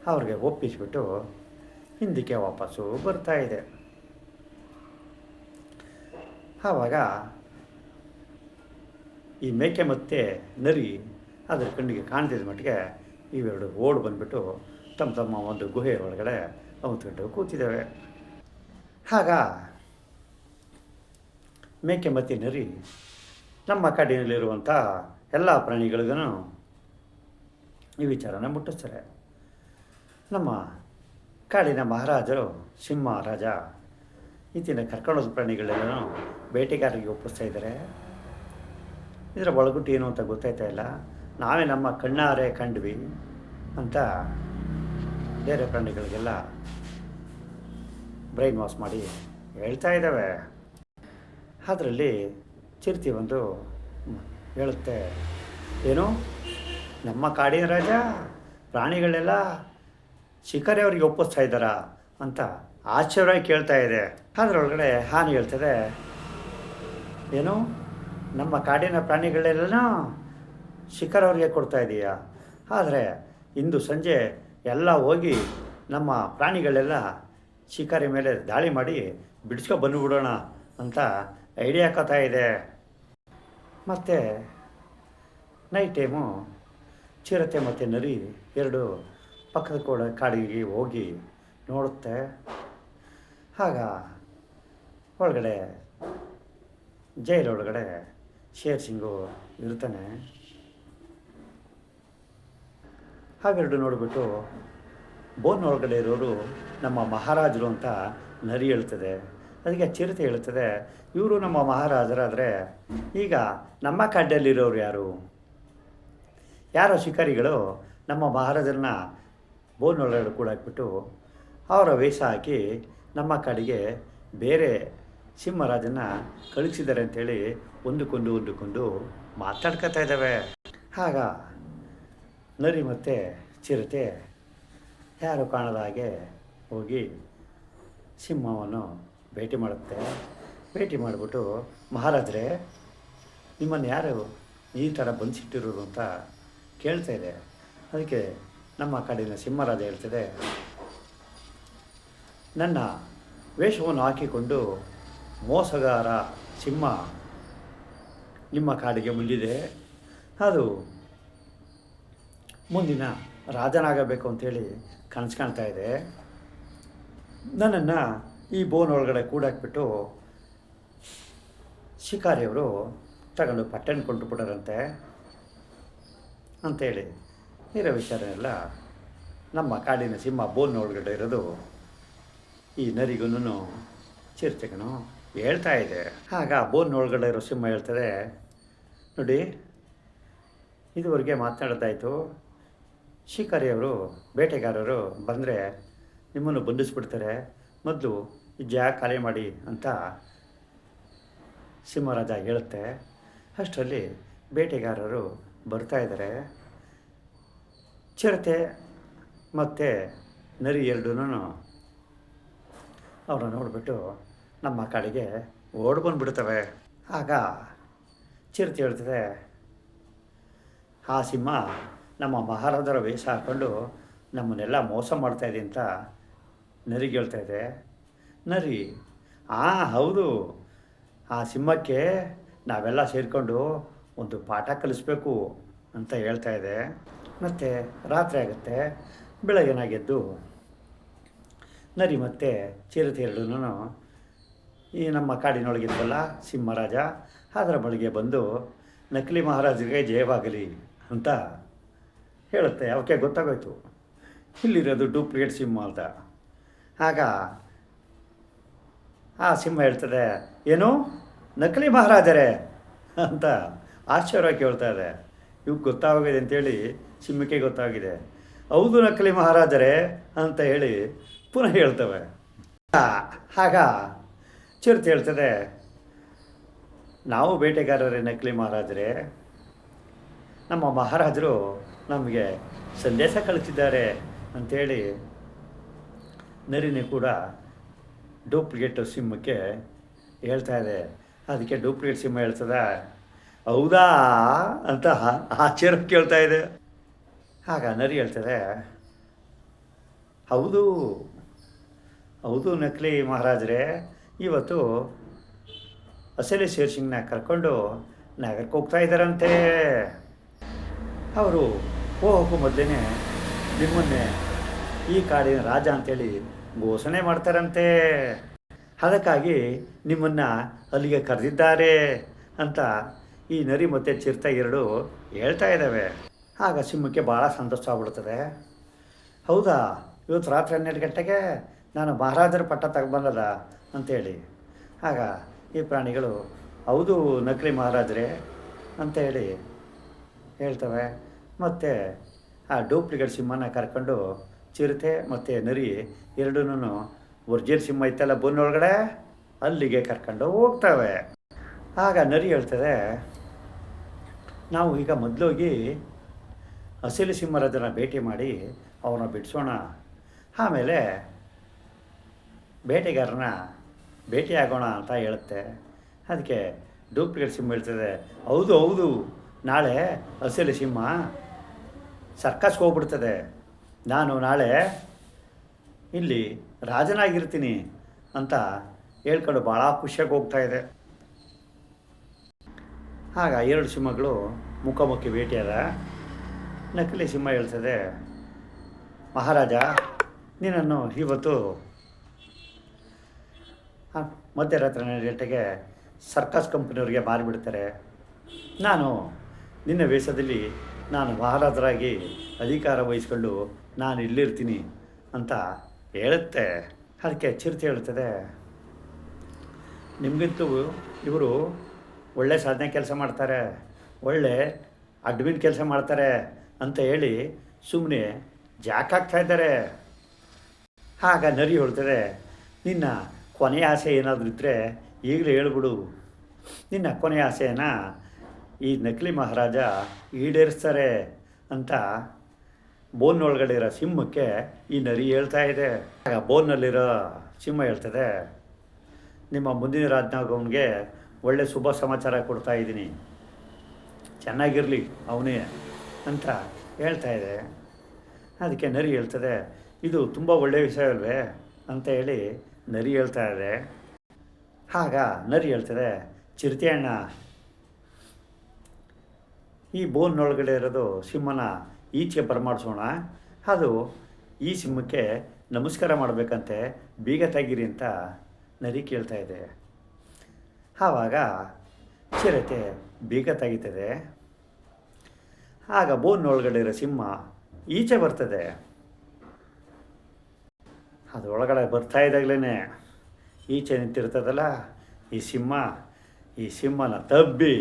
ಅವ್ರಿಗೆ ಒಪ್ಪಿಸಿಬಿಟ್ಟು ಹಿಂದಕ್ಕೆ ವಾಪಸ್ಸು ಬರ್ತಾಯಿದೆ ಆವಾಗ ಈ ಮೇಕೆ ಮತ್ತೆ ನರಿ ಅದರ ಕಣ್ಣಿಗೆ ಕಾಣ್ತಿದ್ದ ಮಟ್ಟಿಗೆ ಇವೆರಡು ಓಡ್ ಬಂದ್ಬಿಟ್ಟು ತಮ್ಮ ತಮ್ಮ ಒಂದು ಗುಹೆಯ ಒಳಗಡೆ ಅವತ್ತು ಕೂತಿದ್ದಾವೆ. ಆಗ ಮೇಕೆ ಮತ್ತು ನರಿ, ನಮ್ಮ ಕಾಡಿನಲ್ಲಿರುವಂಥ ಎಲ್ಲ ಪ್ರಾಣಿಗಳಿಗೂ ಈ ವಿಚಾರನ ಮುಟ್ಟಿಸ್ತಾರೆ. ನಮ್ಮ ಕಾಡಿನ ಮಹಾರಾಜರು ಸಿಂಹ ರಾಜ ಈತಿನ ಕರ್ಕೊಂಡೋದ ಪ್ರಾಣಿಗಳೆಲ್ಲ ಬೇಟೆಗಾರರಿಗೆ ಒಪ್ಪಿಸ್ತಾ ಇದ್ದಾರೆ. ಇದರ ಒಳಗುಟ್ಟು ಏನು ಅಂತ ಗೊತ್ತಾಯ್ತಾ ಇಲ್ಲ. ನಾವೇ ನಮ್ಮ ಕಣ್ಣಾರೆ ಕಂಡ್ವಿ ಅಂತ ಬೇರೆ ಪ್ರಾಣಿಗಳಿಗೆಲ್ಲ ಬ್ರೈನ್ ವಾಶ್ ಮಾಡಿ ಹೇಳ್ತಾ ಇದ್ದಾವೆ. ಅದರಲ್ಲಿ ಚಿರ್ತಿ ಬಂದು ಹೇಳುತ್ತೆ, ಏನು? ನಮ್ಮ ಕಾಡಿನ ರಾಜ, ಪ್ರಾಣಿಗಳೆಲ್ಲ ಶಿಕಾರಿ ಅವರಿಗೆ ಒಪ್ಪಿಸ್ತಾ ಇದ್ದಾರಾ? ಅಂತ ಆಶ್ಚರ್ಯವಾಗಿ ಕೇಳ್ತಾ ಇದೆ. ಅದರೊಳಗಡೆ ಹಾನಿ ಹೇಳ್ತದೆ, ಏನು? ನಮ್ಮ ಕಾಡಿನ ಪ್ರಾಣಿಗಳೆಲ್ಲನೂ ಶಿಖರ್ ಅವ್ರಿಗೆ ಕೊಡ್ತಾ ಇದೀಯಾ? ಆದರೆ ಇಂದು ಸಂಜೆ ಎಲ್ಲ ಹೋಗಿ ನಮ್ಮ ಪ್ರಾಣಿಗಳೆಲ್ಲ ಶಿಕಾರಿ ಮೇಲೆ ದಾಳಿ ಮಾಡಿ ಬಿಡಿಸ್ಕೊ ಬಂದುಬಿಡೋಣ ಅಂತ ಐಡಿಯಾ ಕಥಾ ಇದೆ. ಮತ್ತು ನೈಟ್ ಟೈಮು ಚಿರತೆ ಮತ್ತು ನರಿ ಎರಡು ಪಕ್ಕದ ಕೂಡ ಕಾಡಿಗೆ ಹೋಗಿ ನೋಡುತ್ತೆ. ಆಗ ಒಳಗಡೆ, ಜೈಲೊಳಗಡೆ ಶೇರ್ ಸಿಂಗು ಇರ್ತಾನೆ. ಹಾಗೆರಡು ನೋಡಿಬಿಟ್ಟು ಬೋನ್ ಒಳಗಡೆ ಇರೋರು ನಮ್ಮ ಮಹಾರಾಜರು ಅಂತ ನರಿ ಹೇಳ್ತದೆ. ಅದಕ್ಕೆ ಚಿರತೆ ಹೇಳ್ತದೆ. ಇವರು ನಮ್ಮ ಮಹಾರಾಜರಾದರೆ ಈಗ ನಮ್ಮ ಕಾಡ್ಡಲ್ಲಿರೋರು ಯಾರು? ಯಾರೋ ಶಿಕಾರಿಗಳು ನಮ್ಮ ಮಹಾರಾಜರನ್ನ ಬೋನ್ ಒಳಗಡೆ ಕೂಡ ಹಾಕ್ಬಿಟ್ಟು ಅವರ ವೇಷ ಹಾಕಿ ನಮ್ಮ ಕಾಡಿಗೆ ಬೇರೆ ಸಿಂಹರಾಜನ ಕಳಿಸಿದ್ದಾರೆ ಅಂತೇಳಿ ಒಂದಕ್ಕೊಂದು ಒಂದಕ್ಕೊಂದು ಮಾತಾಡ್ಕೊತಾ ಇದ್ದಾವೆ. ಆಗ ನರಿ ಮತ್ತು ಚಿರತೆ ಯಾರು ಕಾಣದ ಹಾಗೆ ಹೋಗಿ ಸಿಂಹವನ್ನು ಭೇಟಿ ಮಾಡುತ್ತೆ. ಭೇಟಿ ಮಾಡಿಬಿಟ್ಟು ಮಹಾರಾಜರೇ, ನಿಮ್ಮನ್ನು ಯಾರು ಈ ಥರ ಬಂಧಿಸಿಟ್ಟಿರೋರು ಅಂತ ಕೇಳ್ತಾ ಇದೆ. ಅದಕ್ಕೆ ನಮ್ಮ ಕಡೆಯಿಂದ ಸಿಂಹರಾಜ ಹೇಳ್ತದೆ, ನನ್ನ ವೇಷವನ್ನು ಹಾಕಿಕೊಂಡು ಮೋಸಗಾರ ಸಿಂಹ ನಿಮ್ಮ ಕಾಡಿಗೆ ಮುಂದಿದೆ ಅದು ಮುಂದಿನ ರಾಜನಾಗಬೇಕು ಅಂತೇಳಿ ಕನಸು ಕಾಣ್ತಾ ಇದೆ. ನನ್ನನ್ನು ಈ ಬೋನ್ ಒಳಗಡೆ ಕೂಡಾಕ್ಬಿಟ್ಟು ಶಿಕಾರಿಯವರು ತಗೊಂಡು ಪಟ್ಟಣ ಕೊಂಡು ಬಿಡೋರಂತೆ ಅಂತೇಳಿ ಇರೋ ವಿಚಾರ ಎಲ್ಲ ನಮ್ಮ ಕಾಡಿನ ಸಿಂಹ ಬೋನ್ ಒಳಗಡೆ ಇರೋದು ಈ ನರಿಗೂ ಚಿರ್ತೆಗೂ ಹೇಳ್ತಾ ಇದೆ. ಆಗ ಬೋನ್ ಒಳಗಡೆ ಇರೋ ಸಿಂಹ ಹೇಳ್ತಾರೆ ನೋಡಿ, ಇದುವರೆಗೆ ಮಾತನಾಡೋದಾಯಿತು ಶಿಕಾರಿಯವರು, ಬೇಟೆಗಾರರು ಬಂದರೆ ನಿಮ್ಮನ್ನು ಬಂಧಿಸ್ಬಿಡ್ತಾರೆ. ಮೊದಲು ಜಯ ಖಾಲಿ ಮಾಡಿ ಅಂತ ಸಿಂಹರಾಜ ಹೇಳುತ್ತೆ. ಅಷ್ಟರಲ್ಲಿ ಬೇಟೆಗಾರರು ಬರ್ತಾ ಇದ್ದಾರೆ. ಚಿರತೆ ಮತ್ತು ನರಿ ಎರಡೂ ಅವ್ರನ್ನ ನೋಡಿಬಿಟ್ಟು ನಮ್ಮ ಕಡೆಗೆ ಓಡ್ ಬಂದುಬಿಡ್ತವೆ. ಆಗ ಚಿರತೆ ಹೇಳ್ತದೆ, ಆ ಸಿಂಹ ನಮ್ಮ ಮಹಾರಾಜರ ವೇಷ ಹಾಕ್ಕೊಂಡು ನಮ್ಮನ್ನೆಲ್ಲ ಮೋಸ ಮಾಡ್ತಾಯಿದೆ ಅಂತ ನರಿಗೆ ಹೇಳ್ತಾ ಇದೆ. ನರಿ, ಆ, ಹೌದು. ಆ ಸಿಂಹಕ್ಕೆ ನಾವೆಲ್ಲ ಸೇರಿಕೊಂಡು ಒಂದು ಪಾಠ ಕಲಿಸ್ಬೇಕು ಅಂತ ಹೇಳ್ತಾ ಇದೆ. ಮತ್ತು ರಾತ್ರಿ ಆಗುತ್ತೆ. ಬೆಳಗ್ಗೆನಾಗೆದ್ದು ನರಿ ಮತ್ತು ಚಿರತೆ ಎರಡೂ ಈ ನಮ್ಮ ಕಾಡಿನೊಳಗಿದ್ವಲ್ಲ ಸಿಂಹರಾಜ, ಅದರ ಬಳಿಗೆ ಬಂದು ನಕಲಿ ಮಹಾರಾಜರಿಗೆ ಜಯವಾಗಲಿ ಅಂತ ಹೇಳುತ್ತೆ. ಅವಕ್ಕೆ ಗೊತ್ತಾಗೋಯ್ತು. ಇಲ್ಲಿರೋದು ಡೂಪ್ಲಿಕೇಟ್ ಸಿಂಹ ಅಂತ. ಆಗ ಆ ಸಿಂಹ ಹೇಳ್ತದೆ, ಏನು? ನಕಲಿ ಮಹಾರಾಜರೇ? ಅಂತ ಆಶ್ಚರ್ಯವಾಗಿ ಕೇಳ್ತಾ ಇದೆ. ಇವ್ಗೆ ಗೊತ್ತಾಗಿದೆ ಅಂತೇಳಿ ಸಿಂಹಕ್ಕೆ ಗೊತ್ತಾಗಿದೆ. ಹೌದು ನಕಲಿ ಮಹಾರಾಜರೇ, ಅಂತ ಹೇಳಿ ಪುನಃ ಹೇಳ್ತವೆ. ಆಗ ಚಿರತೆ ಹೇಳ್ತದೆ, ನಾವು ಬೇಟೆಗಾರರೇ ನಕಲಿ ಮಹಾರಾಜರೇ. ನಮ್ಮ ಮಹಾರಾಜರು ನಮಗೆ ಸಂದೇಶ ಕಳಿಸಿದ್ದಾರೆ ಅಂಥೇಳಿ ನರಿನಿ ಕೂಡ ಡೂಪ್ಲಿಕೇಟ್ ಸಿಂಹಕ್ಕೆ ಹೇಳ್ತಾ ಇದೆ. ಅದಕ್ಕೆ ಡೂಪ್ಲಿಕೇಟ್ ಸಿಂಹ ಹೇಳ್ತದ, ಹೌದಾ? ಅಂತ ಆಶ್ಚರ್ಯ ಕೇಳ್ತಾ ಇದೆ. ಆಗ ನರಿ ಹೇಳ್ತದೆ, ಹೌದು ಹೌದು ನಕಲಿ ಮಹಾರಾಜರೇ, ಇವತ್ತು ಅಸಲಿ ಶೇರ್ ಸಿಂಗ್ನ ಕರ್ಕೊಂಡು ನಗರಕ್ಕೆ ಹೋಗ್ತಾ ಇದ್ದಾರಂತೆ. ಅವರು ಹೋಗೋಕ್ಕೂ ಮೊದಲೇ ನಿಮ್ಮನ್ನೇ ಈ ಕಾಡಿನ ರಾಜ ಅಂತೇಳಿ ಘೋಷಣೆ ಮಾಡ್ತಾರಂತೆ. ಅದಕ್ಕಾಗಿ ನಿಮ್ಮನ್ನು ಅಲ್ಲಿಗೆ ಕರೆದಿದ್ದಾರೆ ಅಂತ ಈ ನರಿ ಮತ್ತು ಚಿರತೆ ಎರಡು ಹೇಳ್ತಾ ಇದ್ದಾವೆ. ಆಗ ಸಿಂಹಕ್ಕೆ ಭಾಳ ಸಂತೋಷ ಆಗ್ಬಿಡ್ತದೆ. ಹೌದಾ? ಇವತ್ತು ರಾತ್ರಿ ಹನ್ನೆರಡು ಗಂಟೆಗೆ ನಾನು ಮಹಾರಾಜರ ಪಟ್ಟ ತಗೊಬಂದದ ಅಂತೇಳಿ. ಆಗ ಈ ಪ್ರಾಣಿಗಳು, ಹೌದು ನಕಲಿ ಮಹಾರಾಜರೇ ಅಂತ ಹೇಳಿ ಹೇಳ್ತವೆ. ಮತ್ತು ಆ ಡೂಪ್ಲಿಕೇಟ್ ಸಿಂಹನ ಕರ್ಕೊಂಡು ಚಿರತೆ ಮತ್ತು ನರಿ ಎರಡೂ ಒರ್ಜಿನ್ ಸಿಂಹ ಇತ್ತಲ್ಲ ಬನ್ನೊಳಗಡೆ? ಅಲ್ಲಿಗೆ ಕರ್ಕೊಂಡು ಹೋಗ್ತವೆ. ಆಗ ನರಿ ಹೇಳ್ತದೆ, ನಾವು ಈಗ ಮೊದಲೋಗಿ ಹಸಿಲು ಸಿಂಹರಾಜನ ಭೇಟಿ ಮಾಡಿ ಅವನ್ನ ಬಿಡಿಸೋಣ. ಆಮೇಲೆ ಬೇಟೆಗಾರನ ಭೇಟಿಯಾಗೋಣ ಅಂತ ಹೇಳುತ್ತೆ. ಅದಕ್ಕೆ ಡೂಪ್ಲಿಕೇಟ್ ಸಿಂಹ ಹೇಳ್ತದೆ, ಹೌದು ಹೌದು, ನಾಳೆ ಹಸಿಲು ಸಿಂಹ ಸರ್ಕಸ್ಗೆ ಹೋಗ್ಬಿಡ್ತದೆ. ನಾನು ನಾಳೆ ಇಲ್ಲಿ ರಾಜನಾಗಿರ್ತೀನಿ ಅಂತ ಹೇಳ್ಕೊಂಡು ಭಾಳ ಖುಷಿಯಾಗಿ ಹೋಗ್ತಾ ಇದೆ. ಆಗ ಎರಡು ಸಿಂಹಗಳು ಮುಖಾಮುಖಿ ಭೇಟಿಯಾದ ನಕಲಿ ಸಿಂಹ ಹೇಳ್ತದೆ, ಮಹಾರಾಜ ನೀನನ್ನು ಇವತ್ತು ಮಧ್ಯರಾತ್ರಿ ಗಂಟೆಗೆ ಸರ್ಕಸ್ ಕಂಪ್ನಿಯವ್ರಿಗೆ ಮಾರಿಬಿಡ್ತಾರೆ. ನಾನು ನಿನ್ನ ವೇಷದಲ್ಲಿ ನಾನು ಮಹಾರಾಜರಾಗಿ ಅಧಿಕಾರ ವಹಿಸ್ಕೊಂಡು ನಾನು ಇಲ್ಲಿರ್ತೀನಿ ಅಂತ ಹೇಳುತ್ತೆ. ಅದಕ್ಕೆ ಚಿರತೆ ಹೇಳ್ತದೆ ನಿಮಗಂತೂ ಇವರು ಒಳ್ಳೆ ಸಾಧನೆ ಕೆಲಸ ಮಾಡ್ತಾರೆ, ಒಳ್ಳೆ ಅಡ್ಮಿನ್ ಕೆಲಸ ಮಾಡ್ತಾರೆ ಅಂತ ಹೇಳಿ ಸುಮ್ಮನೆ ಜಾಕಾಗ್ತಾ ಇದ್ದಾರೆ. ಆಗ ನರಿ ಹೇಳ್ತದೆ, ನಿನ್ನ ಕೊನೆಯ ಆಸೆ ಏನಾದರೂ ಇದ್ದರೆ ಈಗಲೇ ಹೇಳ್ಬಿಡು. ನಿನ್ನ ಕೊನೆಯ ಆಸೆಯನ್ನು ಈ ನಕಲಿ ಮಹಾರಾಜ ಈಡೇರಿಸ್ತಾರೆ ಅಂತ ಬೋನ್ ಒಳಗಡೆ ಇರೋ ಸಿಂಹಕ್ಕೆ ಈ ನರಿ ಹೇಳ್ತಾ ಇದೆ. ಆಗ ಬೋನ್ನಲ್ಲಿರೋ ಸಿಂಹ ಹೇಳ್ತದೆ, ನಿಮ್ಮ ಮುಂದಿನ ರಾಜನಾಗವನಿಗೆ ಒಳ್ಳೆ ಶುಭ ಸಮಾಚಾರ ಕೊಡ್ತಾ ಇದ್ದೀನಿ. ಚೆನ್ನಾಗಿರಲಿ ಅವನೇ ಅಂತ ಹೇಳ್ತಾ ಇದೆ. ಅದಕ್ಕೆ ನರಿ ಹೇಳ್ತದೆ, ಇದು ತುಂಬ ಒಳ್ಳೆಯ ವಿಷಯ ಅಲ್ವೇ? ಅಂತ ಹೇಳಿ ನರಿ ಹೇಳ್ತಾ ಇದೆ. ಆಗ ನರಿ ಹೇಳ್ತದೆ, ಚಿರತೆ ಅಣ್ಣ, ಈ ಬೋನ್ನೊಳಗಡೆ ಇರೋದು ಸಿಂಹನ ಈಚೆ ಬರಮಾಡಿಸೋಣ. ಅದು ಈ ಸಿಂಹಕ್ಕೆ ನಮಸ್ಕಾರ ಮಾಡಬೇಕಂತೆ, ಬೀಗ ತೆಗೀರಿ ಅಂತ ನರಿ ಕೇಳ್ತಾ ಇದೆ. ಆವಾಗ ಚಿರತೆ ಬೀಗ ತೆಗಿತದೆ. ಆಗ ಬೋನ್ನೊಳಗಡೆ ಇರೋ ಸಿಂಹ ಈಚೆ ಬರ್ತದೆ. ಅದು ಒಳಗಡೆ ಬರ್ತಾ ಇದ್ದಾಗಲೇ ಈಚೆ ನಿಂತಿರ್ತದಲ್ಲ ಈ ಸಿಂಹ, ಈ ಸಿಂಹನ ತಬ್ಬಿ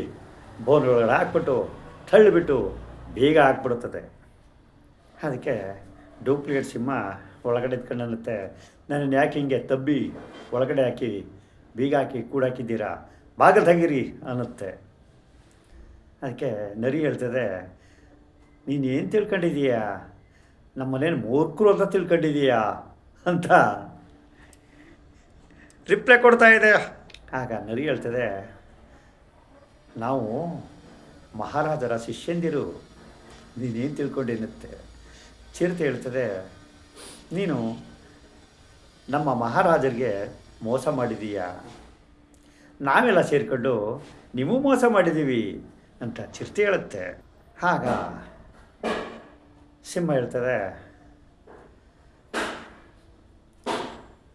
ಬೋನ್ ಒಳಗಡೆ ಹಾಕ್ಬಿಟ್ಟು, ತಳ್ಳಿಬಿಟ್ಟು ಬೀಗ ಹಾಕ್ಬಿಡುತ್ತದೆ. ಅದಕ್ಕೆ ಡೂಪ್ಲಿಕೇಟ್ ಸಿಂಹ ಒಳಗಡೆ ಇದ್ಕೊಂಡು ಅನ್ನುತ್ತೆ. ನನ್ನನ್ನು ಯಾಕೆ ಹಿಂಗೆ ತಬ್ಬಿ ಒಳಗಡೆ ಹಾಕಿ, ಬೀಗ ಹಾಕಿ ಕೂಡಾಕಿದ್ದೀರಾ ಬಾಗಿಲು ತೆಗೀರಿ ಅನ್ನುತ್ತೆ. ಅದಕ್ಕೆ ನರಿ ಹೇಳ್ತದೆ, ನೀನು ಏನು ತಿಳ್ಕೊಂಡಿದೀಯಾ? ನಮ್ಮನೇನು ಮೂರ್ಖರು ಅಂತ ತಿಳ್ಕೊಂಡಿದೀಯಾ ಅಂತ ರಿಪ್ಲೈ ಕೊಡ್ತಾ ಇದೆ. ಆಗ ನರಿ ಹೇಳ್ತದೆ, ನಾವು ಮಹಾರಾಜರ ಶಿಷ್ಯಂದಿರು ನೀನೇನು ತಿಳ್ಕೊಂಡೇನುತ್ತೆ ಚಿರತೆ ಹೇಳ್ತದೆ, ನೀನು ನಮ್ಮ ಮಹಾರಾಜರಿಗೆ ಮೋಸ ಮಾಡಿದೀಯಾ? ನಾವೆಲ್ಲ ಸೇರಿಕೊಂಡು ನೀವು ಮೋಸ ಮಾಡಿದ್ದೀವಿ ಅಂತ ಚಿರತೆ ಹೇಳುತ್ತೆ. ಆಗ ಸಿಂಹ ಹೇಳ್ತದೆ,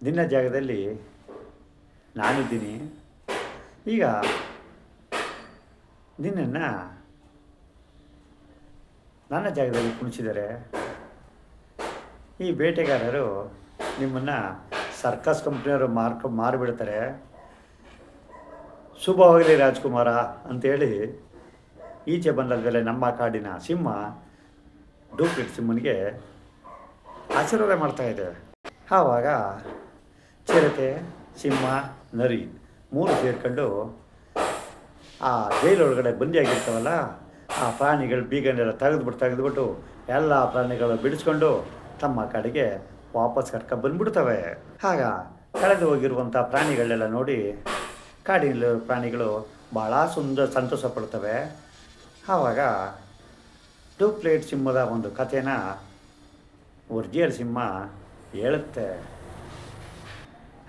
ನಿನ್ನ ಜಾಗದಲ್ಲಿ ನಾನಿದ್ದೀನಿ. ಈಗ ನಿನ್ನನ್ನು ನನ್ನ ಜಾಗದಲ್ಲಿ ಕುಣಿಸಿದರೆ ಈ ಬೇಟೆಗಾರರು ನಿಮ್ಮನ್ನು ಸರ್ಕಸ್ ಕಂಪ್ನಿಯವರು ಮಾರ್ಕ ಮಾರಿಬಿಡ್ತಾರೆ. ಶುಭವಾಗಲಿ ರಾಜ್ಕುಮಾರ ಅಂತೇಳಿ ಈಚೆ ಬಂದಲ್ವೇ ನಮ್ಮ ಕಾಡಿನ ಸಿಂಹ ಡೂಪ್ಲಿಟ್ ಸಿಂಹನಿಗೆ ಆಶೀರ್ವಾದ ಇದೆ. ಆವಾಗ ಚಿರತೆ, ಸಿಂಹ, ನರಿ ಮೂರು ಸೇರ್ಕೊಂಡು ಆ ಜೈಲೊಳಗಡೆ ಬಂದಿಯಾಗಿರ್ತಾವಲ್ಲ, ಆ ಪ್ರಾಣಿಗಳು ಬೀಗನೆಲ್ಲ ತೆಗೆದ್ಬಿಟ್ಟು ತೆಗೆದುಬಿಟ್ಟು ಎಲ್ಲ ಪ್ರಾಣಿಗಳು ಬಿಡಿಸ್ಕೊಂಡು ತಮ್ಮ ಕಡೆಗೆ ವಾಪಸ್ ಕರ್ಕ ಬಂದ್ಬಿಡ್ತವೆ. ಆಗ ಕಳೆದು ಹೋಗಿರುವಂಥ ಪ್ರಾಣಿಗಳೆಲ್ಲ ನೋಡಿ ಕಾಡಿನ ಪ್ರಾಣಿಗಳು ಭಾಳ ಸುಂದರ ಸಂತೋಷ ಪಡ್ತವೆ. ಆವಾಗ ಡೂಪ್ಲೇಟ್ ಸಿಂಹದ ಒಂದು ಕಥೆನ ಒರ್ಜಿಯಲ್ ಸಿಂಹ ಹೇಳುತ್ತೆ.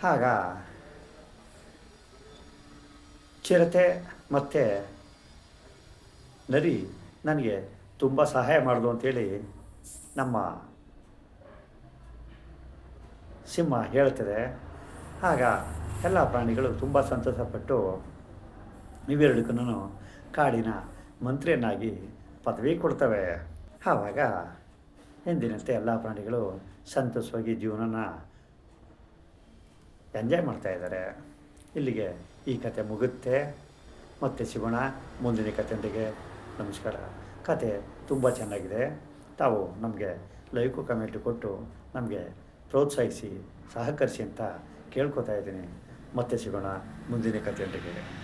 ಆಗ ಚಿರತೆ ಮತ್ತು ನರಿ ನನಗೆ ತುಂಬ ಸಹಾಯ ಮಾಡಿದು ಅಂತೇಳಿ ನಮ್ಮ ಸಿಂಹ ಹೇಳ್ತದೆ, ಆಗ ಎಲ್ಲ ಪ್ರಾಣಿಗಳು ತುಂಬ ಸಂತೋಷಪಟ್ಟು ಇವೆರಡಕ್ಕೂ ಕಾಡಿನ ಮಂತ್ರಿಯನ್ನಾಗಿ ಪದವಿ ಕೊಡ್ತವೆ. ಆವಾಗ ಎಂದಿನಂತೆ ಎಲ್ಲ ಪ್ರಾಣಿಗಳು ಸಂತೋಷವಾಗಿ ಜೀವನನ ಎಂಜಾಯ್ ಮಾಡ್ತಾ ಇದ್ದಾರೆ. ಇಲ್ಲಿಗೆ ಈ ಕತೆ ಮುಗುತ್ತೆ ಮತ್ತೆ ಸಿಗೋಣ ಮುಂದಿನ ಕಥೆಯೊಂದಿಗೆ ನಮಸ್ಕಾರ. ಕತೆ ತುಂಬ ಚೆನ್ನಾಗಿದೆ. ತಾವು ನಮಗೆ ಲೈಕು, ಕಮೆಂಟು ಕೊಟ್ಟು ನಮಗೆ ಪ್ರೋತ್ಸಾಹಿಸಿ ಸಹಕರಿಸಿ ಅಂತ ಕೇಳ್ಕೊತಾ ಇದ್ದೀನಿ. ಮತ್ತೆ ಸಿಗೋಣ ಮುಂದಿನ ಕಥೆಯೊಂದಿಗೆ.